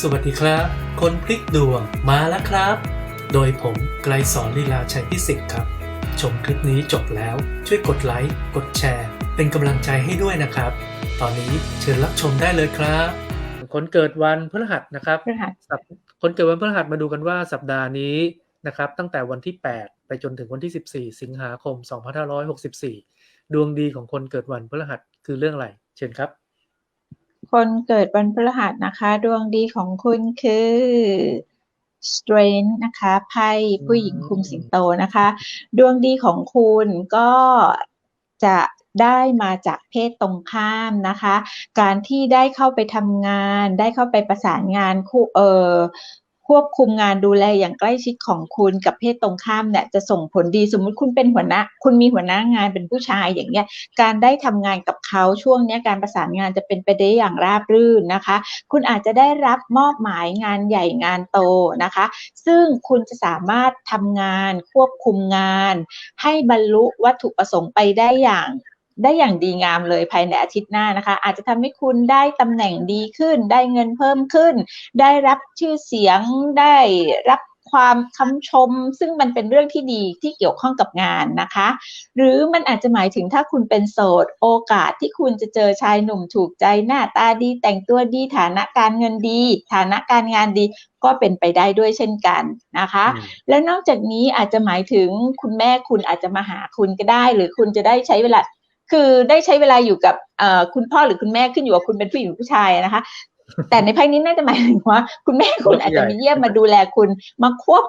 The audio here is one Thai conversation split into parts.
สวัสดีครับ คนพลิกดวงมาแล้วครับ โดยผมไกลสอนลีลาชัยพิสิทธิ์ครับ ชมคลิปนี้จบแล้วช่วยกดไลค์ กดแชร์ เป็นกำลังใจให้ด้วยนะครับ ตอนนี้เชิญรับชมได้เลยครับ คนเกิดวันพฤหัสนะครับพฤหัสสัปคนเกิดวันพฤหัสมาดูกันว่าสัปดาห์นี้นะครับ ตั้งแต่วันที่ 8 ไปจนถึงวันที่ 14 สิงหาคม 2564 ดวงดีของคนเกิดวันพฤหัสคือเรื่องอะไร เชิญครับ คนเกิดวันพฤหัสนะคะ ดวงดีของคุณคือ strength นะคะไพ่ผู้หญิงคุมสิงโตนะคะ ดวงดีของคุณก็จะได้มาจากเพศตรงข้ามนะคะ การที่ได้เข้าไปทำงาน ได้เข้าไปประสานงานคู่เออ ควบคุมงานดูแลอย่างใกล้ชิดของคุณกับเพศตรงข้ามเนี่ยจะส่งผลดีสมมุติคุณเป็นหัวหน้า คุณมีหัวหน้างานเป็นผู้ชายอย่างเงี้ยการได้ทำงานกับเขาช่วงเนี้ยการประสานงานจะเป็นไปได้อย่างราบรื่นนะคะ คุณอาจจะได้รับมอบหมายงานใหญ่งานโตนะคะ ซึ่งคุณจะสามารถทำงานควบคุมงาน ให้บรรลุวัตถุประสงค์ไปได้อย่าง ได้อย่างดีงามเลยภายในอาทิตย์หน้านะคะ อาจจะทำให้คุณได้ตำแหน่งดีขึ้น ได้เงินเพิ่มขึ้น ได้รับชื่อเสียงได้รับความคำชม ซึ่งมันเป็นเรื่องที่ดีที่เกี่ยวข้องกับงานนะคะ หรือมันอาจจะหมายถึงถ้าคุณเป็นโสด โอกาสที่คุณจะเจอชายหนุ่มถูกใจหน้าตาดี แต่งตัวดีฐานะการเงินดี ฐานะการงานดีก็เป็นไปได้ด้วยเช่นกันนะคะอืมและนอกจากนี้อาจจะหมายถึงคุณแม่คุณอาจจะมาหาคุณก็ได้ หรือคุณจะได้ใช้เวลา คือได้ใช้เวลาอยู่กับคุณพ่อหรือคุณแม่ขึ้นอยู่กับคุณเป็นผู้หญิงหรือผู้ชายนะคะ แต่ในไพ่นี้น่าจะหมายถึงว่า คุณแม่คุณอาจจะมาเยี่ยมมาดูแลคุณมาควบ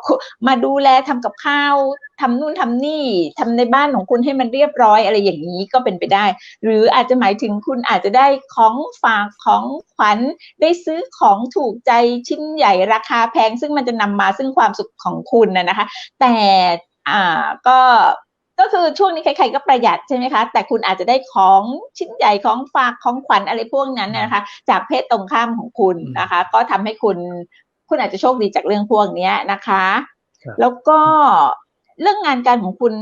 มาดูแลทำกับข้าวทำนู่นทำนี่ทำในบ้านของคุณให้มันเรียบร้อยอะไรอย่างนี้ก็เป็นไปได้ หรืออาจจะหมายถึงคุณอาจจะได้ของฝากของขวัญได้ซื้อของถูกใจชิ้นใหญ่ราคาแพง ซึ่งมันจะนำมาซึ่งความสุขของคุณนะนะคะ แต่อ่าก็ ก็คือช่วงนี้ใครๆก็ประหยัดใช่ไหมคะ แต่คุณอาจจะได้ของชิ้นใหญ่ของฝากของขวัญอะไรพวกนั้นนะนะคะ จากเพศตรงข้ามของคุณนะคะ ก็ทำให้คุณคุณอาจจะโชคดีจากเรื่องพวกเนี้ยนะคะครับแล้วก็เรื่องงานการของคุณ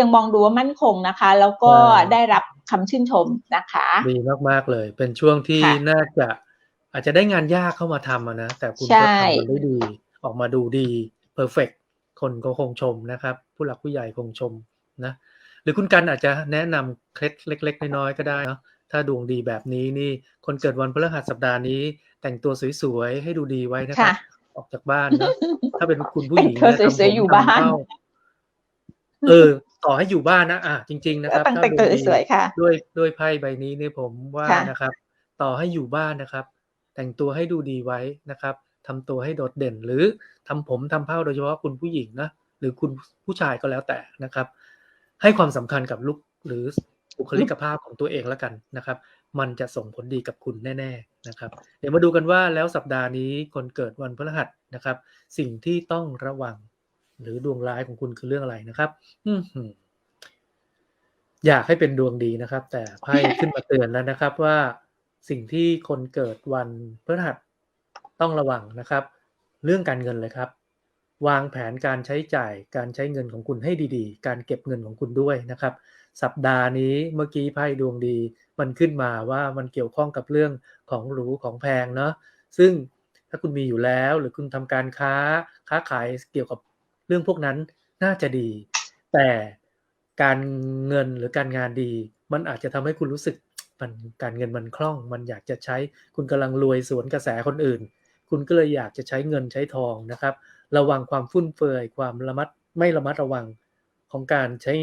ยังมองดูว่ามั่นคงนะคะ แล้วก็ใช่ได้รับคำชื่นชมนะคะ ดีมากๆเลย เป็นช่วงที่ค่ะน่าจะอาจจะได้งานยากเข้ามาทำอะนะ แต่คุณใช่ก็ทำมันได้ดี ออกมาดูดีเพอร์เฟกคนก็คงชมนะครับ ผู้หลักผู้ใหญ่คงชม นะหรือคุณกันอาจจะแนะนำเคล็ดเล็ก ๆ น้อยๆก็ได้เนอะถ้าดวงดีแบบนี้นี่คนเกิดวันพฤหัสสัปดาห์นี้ แต่งตัวสวยๆให้ดูดีไว้นะครับค่ะออกจากบ้านเนอะถ้าเป็นคุณผู้หญิงแต่งตัวเนี่ยทำสวยๆผมอยู่ทำบ้านเป้เออ ต่อให้อยู่บ้านนะอะจริง ๆ นะครับตั้งถ้าแต่งดตัววงดีสวยๆค่ะด้วยด้วยไพ่ใบนี้เนี่ยผมว่าค่ะนะครับ ต่อให้อยู่บ้านนะครับ แต่งตัวให้ดูดีไว้นะครับทำตัวให้โดดเด่นหรือทำผมทำเผ้าโดยเฉพาะคุณผู้หญิงนะหรือคุณผู้ชายก็แล้วแต่นะครับ ให้ความสำคัญกับลุกหรือบุคลิกภาพของตัวเองแล้วกันนะครับ มันจะส่งผลดีกับคุณแน่ๆนะครับ เดี๋ยวมาดูกันว่าแล้วสัปดาห์นี้คนเกิดวันพฤหัสนะครับ สิ่งที่ต้องระวัง หรือดวงร้ายของคุณคือเรื่องอะไรนะครับ อือหืออยากให้เป็นดวงดีนะครับ แต่ไพ่ขึ้นมาเตือนแล้วนะครับว่าสิ่งที่คนเกิดวันพฤหัสต้องระวังนะครับ เรื่องการเงินเลยครับ วางแผนการใช้จ่ายการใช้เงินของคุณให้ดีๆ การเก็บเงินของคุณด้วยนะครับ สัปดาห์นี้เมื่อกี้ไพ่ดวงดี มันขึ้นมาว่ามันเกี่ยวข้องกับเรื่องของหรูของแพงเนาะซึ่งถ้าคุณมีอยู่แล้วหรือคุณทำการค้าค้าขายเกี่ยวกับเรื่องพวกนั้นน่าจะดี แต่การเงินหรือการงานดี มันอาจจะทำให้คุณรู้สึกมันการเงินมันคล่อง มันอยากจะใช้คุณกำลังรวยสวนกระแสคนอื่น คุณก็เลยอยากจะใช้เงินใช้ทองนะครับ ระวังความฟุ่มเฟือยความระมัดไม่ระมัดระวังของการใช้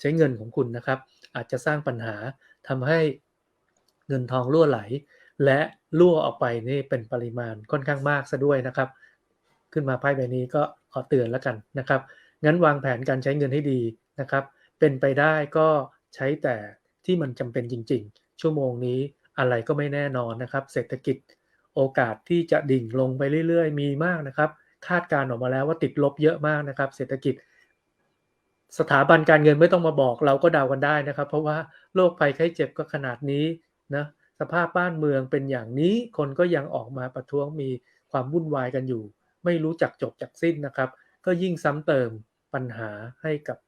ใช้เงินของคุณนะครับ อาจจะสร้างปัญหาทำให้เงินทองรั่วไหล และรั่วออกไปนี่เป็นปริมาณค่อนข้างมากซะด้วยนะครับ ขึ้นมาไพ่ใบนี้ก็ขอเตือนแล้วกันนะครับ งั้นวางแผนการใช้เงินให้ดีนะครับ เป็นไปได้ก็ใช้แต่ที่มันจำเป็นจริง ๆ ชั่วโมงนี้อะไรก็ไม่แน่นอนนะครับ เศรษฐกิจโอกาสที่จะดิ่งลงไปเรื่อย ๆ มีมากนะครับ คาดการณ์ออกมาแล้วว่าติดลบเยอะมากนะครับ เศรษฐกิจ สถาบันการเงินไม่ต้องมาบอกเราก็เดากันได้นะครับ เพราะว่าโรคภัยไข้เจ็บก็ขนาดนี้นะสภาพบ้านเมืองเป็นอย่างนี้คนก็ยังออกมาประท้วงมีความวุ่นวายกันอยู่ ไม่รู้จักจบจากสิ้นนะครับ ก็ยิ่งซ้ำเติมปัญหาให้กับ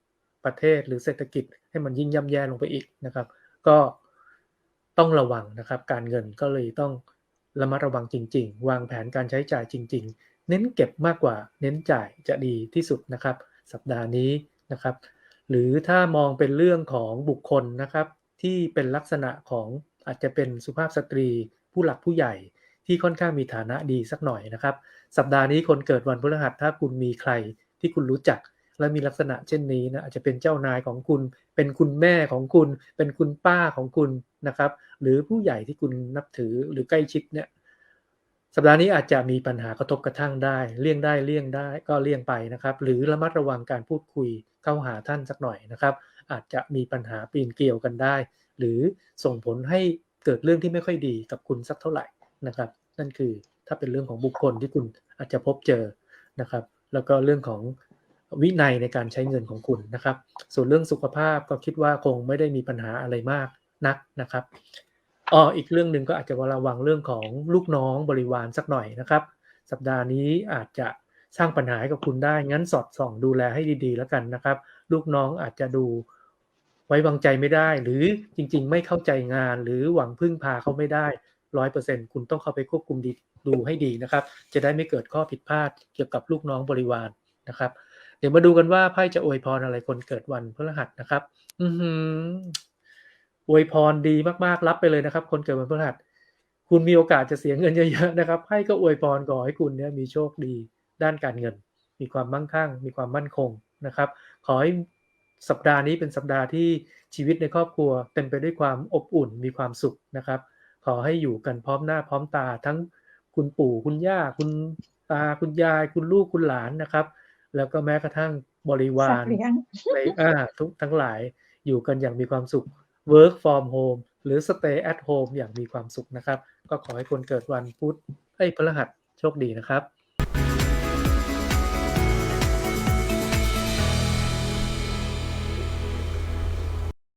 ประเทศหรือเศรษฐกิจให้มันยิ่งย่ำแย่ลงไปอีกนะครับ ก็ต้องระวังนะครับ การเงินก็เลยต้องระมัดระวังจริง ๆ วางแผนการใช้จ่ายจริง ๆ เน้นเก็บมากกว่าเน้นจ่ายจะดีที่สุดนะครับ สัปดาห์นี้นะครับ หรือถ้ามองเป็นเรื่องของบุคคลนะครับ ที่เป็นลักษณะของอาจจะเป็นสุภาพสตรี ผู้หลักผู้ใหญ่ที่ค่อนข้างมีฐานะดีสักหน่อยนะครับ สัปดาห์นี้คนเกิดวันพฤหัสถ้าคุณมีใครที่คุณรู้จักและมีลักษณะเช่นนี้นะอาจจะเป็นเจ้านายของคุณ เป็นคุณแม่ของคุณ เป็นคุณป้าของคุณนะครับ หรือผู้ใหญ่ที่คุณนับถือหรือใกล้ชิดเนี่ย สัปดาห์นี้อาจจะมีปัญหากระทบกระทั่งได้ เลี่ยงได้เลี่ยงได้ก็เลี่ยงไปนะครับ หรือระมัดระวังการพูดคุยเข้าหาท่านสักหน่อยนะครับ อาจจะมีปัญหาปีนเกลียวกันได้ หรือส่งผลให้เกิดเรื่องที่ไม่ค่อยดีกับคุณสักเท่าไหร่นะครับ นั่นคือถ้าเป็นเรื่องของบุคคลที่คุณอาจจะพบเจอนะครับ แล้วก็เรื่องของวินัยในการใช้เงินของคุณนะครับ ส่วนเรื่องสุขภาพก็คิดว่าคงไม่ได้มีปัญหาอะไรมากนักนะครับ อ๋ออีกเรื่องหนึ่งก็อาจจะระวังเรื่องของลูกน้องบริวารสักหน่อยนะครับ สัปดาห์นี้อาจจะสร้างปัญหาให้กับคุณได้ งั้นสอดส่องดูแลให้ดีๆ แล้วกันนะครับ ลูกน้องอาจจะดูไว้วางใจไม่ได้ หรือจริง ๆ ไม่เข้าใจงาน หรือหวังพึ่งพาเขาไม่ได้ร้อยเปอร์เซ็นคุณต้องเข้าไปควบคุมดีดูให้ดีนะครับ จะได้ไม่เกิดข้อผิดพลาดเกี่ยวกับลูกน้องบริวารนะครับ เดี๋ยวมาดูกันว่าไพ่จะอวยพรอะไรคนเกิดวันพฤหัสนะครับ อื อหืออวยพรดีมากๆรับไปเลยนะครับ คนเกิดวันพฤหัสคุณมีโอกาสจะเสียเงินเยอะๆนะครับไพ่ก็อวยพรขอให้คุณเนี่ยมีโชคดีด้านการเงิน มีความมั่งคั่ง มีความมั่นคงนะครับ ขอให้สัปดาห์นี้เป็นสัปดาห์ที่ชีวิตในครอบครัว เต็มไปด้วยความอบอุ่นมีความสุขนะครับ ขอให้อยู่กันพร้อมหน้าพร้อมตาทั้งคุณปู่คุณย่าคุณตาคุณยายคุณลูกคุณหลานนะครับ แล้วก็แม้กระทั่งบริวาสัตรว์เลี้ยงในอ่าทุกทั้งหลายอยู่กันอย่างมีความสุข work from home หรือ stay at home อย่างมีความสุขนะครับ ก็ขอให้คนเกิดวันพุธไอ้พฤหัสโชคดีนะครับ